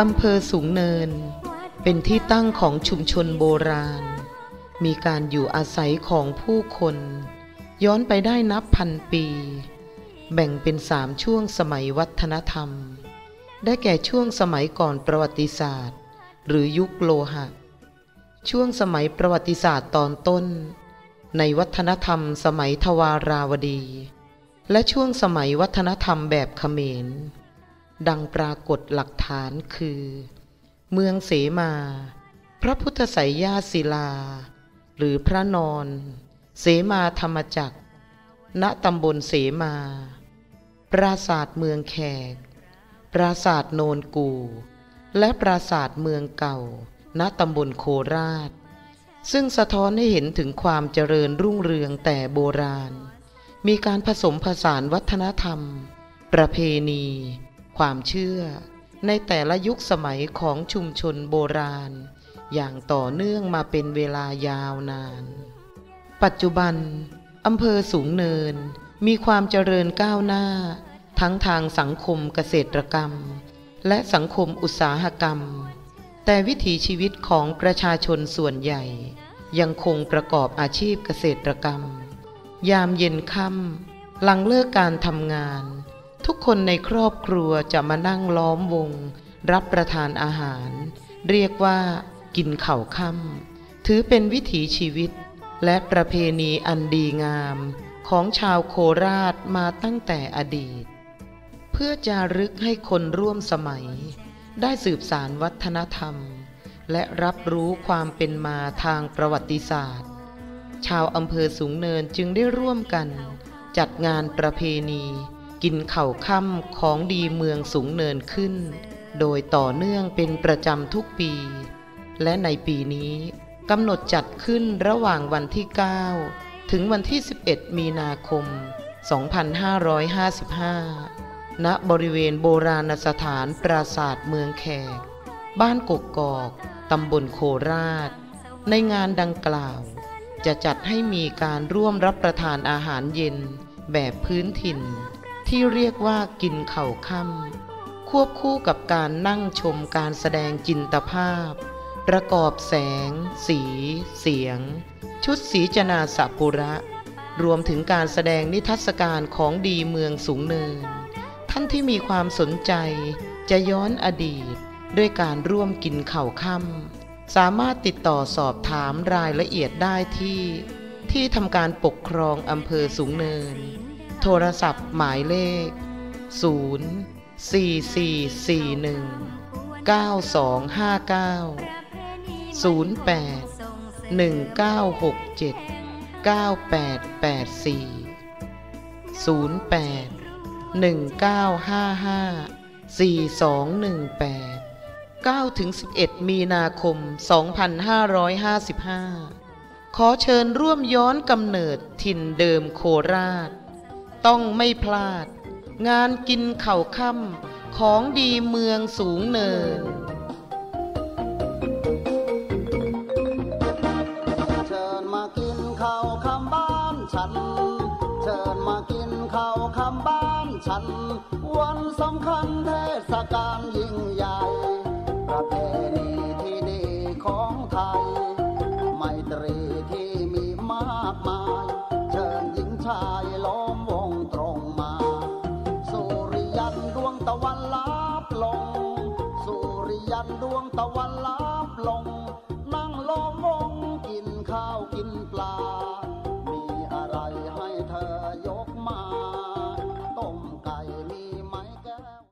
อำเภอสูงเนิน เป็นที่ตั้งของชุมชนโบราณ มีการอยู่อาศัยของผู้คน ย้อนไปได้นับพันปี แบ่งเป็นสามช่วงสมัยวัฒนธรรม ได้แก่ช่วงสมัยก่อนประวัติศาสตร์ หรือยุคโลหะ ช่วงสมัยประวัติศาสตร์ตอนต้น ในวัฒนธรรมสมัยทวาราวดี และช่วงสมัยวัฒนธรรมแบบเขมร ดังปรากฏหลักฐานคือ เมืองเสมา พระพุทธไสยญาศิลา หรือพระนอน เสมาธรรมจักร ณตำบลเสมา ปราสาทเมืองแขก ปราสาทโนนกู และปราสาทเมืองเก่า ณตำบลโคราช ซึ่งสะท้อนให้เห็นถึงความเจริญรุ่งเรืองแต่โบราณ มีการผสมผสานวัฒนธรรม ประเพณี ความเชื่อในแต่ละยุคสมัยของชุมชนโบราณ อย่างต่อเนื่องมาเป็นเวลายาวนาน ปัจจุบันอำเภอสูงเนินมีความเจริญก้าวหน้า ทั้งทางสังคมเกษตรกรรม และสังคมอุตสาหกรรม แต่วิถีชีวิตของประชาชนส่วนใหญ่ ยังคงประกอบอาชีพเกษตรกรรม ยามเย็นค่ำหลังเลิกการทำงาน ทุกคนในครอบครัวจะมานั่งล้อมวง รับประทานอาหาร เรียกว่า กินเข่าค่ำถือเป็นวิถีชีวิต และประเพณีอันดีงาม ของชาวโคราชมาตั้งแต่อดีต เพื่อจารึกให้คนร่วมสมัย ได้สืบสารวัฒนธรรม และรับรู้ความเป็นมาทางประวัติศาสตร์ ชาวอำเภอสูงเนินจึงได้ร่วมกัน จัดงานประเพณี กินเข่าค่ำของดีเมืองสูงเนินขึ้น โดยต่อเนื่องเป็นประจำทุกปี และในปีนี้กำหนดจัดขึ้นระหว่างวันที่ 9 ถึงวันที่ 11 มีนาคม 2555 ณ บริเวณโบราณสถานปราสาทเมืองแขก บ้านกกกอก ตำบลโคราช ในงานดังกล่าว จะจัดให้มีการร่วมรับประทานอาหารเย็นแบบพื้นถิ่น ที่เรียกว่ากินเข่าค่ำควบคู่กับการนั่งชมการแสดงจินตภาพ ประกอบแสง สี เสียง ชุดสีจนาสปุระ รวมถึงการแสดงนิทรรศการของดีเมืองสูงเนิน ท่านที่มีความสนใจจะย้อนอดีต ด้วยการร่วมกินเข่าค่ำสามารถติดต่อสอบถามรายละเอียดได้ที่ ที่ทำการปกครองอำเภอสูงเนิน โทรศัพท์หมายเลข 0 4 4 4 1 9 2 5 9 0 8 1 9 6 7 9 8 8 4 0 8 1 9 5 5 4 2 1 8 9ถึง11 มีนาคม 2555 ขอเชิญร่วมย้อนกำเนิดถิ่นเดิมโคราช ต้องไม่พลาด งานกินเข่าค่ำของดีเมืองสูงเนิน เชิญมากินข้าวคำบ้านฉัน เชิญมากินข้าวคำบ้านฉัน วันสำคัญเทศกาลยิ่งใหญ่ประเพณี ข้าวกินปลา